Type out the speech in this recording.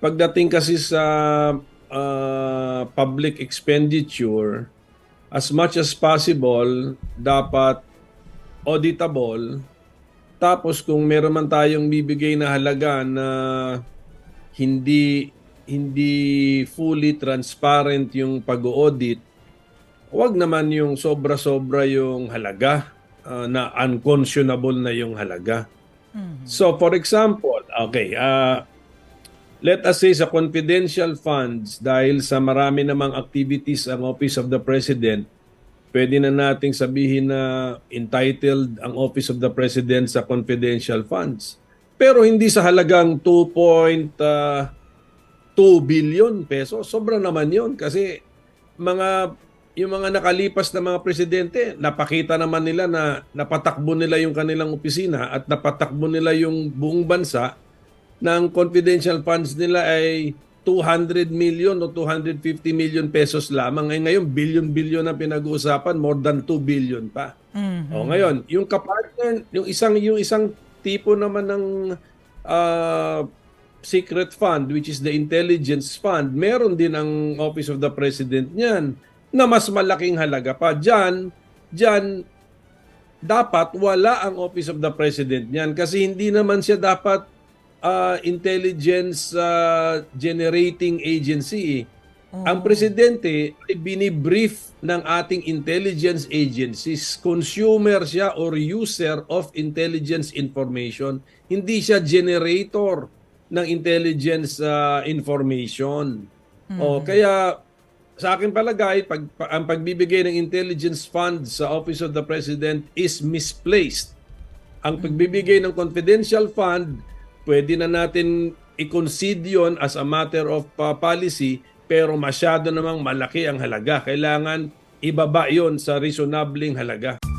pagdating kasi sa ah, public expenditure, as much as possible, dapat auditable. Tapos kung meron man tayong bibigay na halaga na hindi hindi fully transparent yung pag-audit, wag naman yung sobra-sobra yung halaga ah, na unconscionable na yung halaga. So for example, okay, ah let us say sa confidential funds dahil sa marami namang activities ang Office of the President, pwede na nating sabihin na entitled ang Office of the President sa confidential funds. Pero hindi sa halagang 2.2 billion peso. Sobra naman 'yon kasi mga yung mga nakalipas na mga presidente, napakita naman nila na napatakbo nila yung kanilang opisina at napatakbo nila yung buong bansa ng confidential funds nila ay 200 million o 250 million pesos lamang. Ngayon, ngayon billion-billion na pinag-uusapan, more than 2 billion pa. O ngayon, yung kapartner, yung isang yung isang tipo naman ng ah, secret fund which is the intelligence fund, meron din ang Office of the President niyan na mas malaking halaga pa. Diyan, diyan dapat wala ang Office of the President niyan kasi hindi naman siya dapat ah, intelligence ah, generating agency. eh. Ang presidente ay binibrief ng ating intelligence agencies. Consumer siya or user of intelligence information. Hindi siya generator ng intelligence ah, information. O kaya sa akin palagay, pag, pa- ang pagbibigay ng intelligence fund sa Office of the President is misplaced. Ang pagbibigay ng confidential fund, pwede na natin i-concede yun as a matter of uh, policy, pero masyado namang malaki ang halaga. Kailangan ibaba yon sa reasonabling halaga.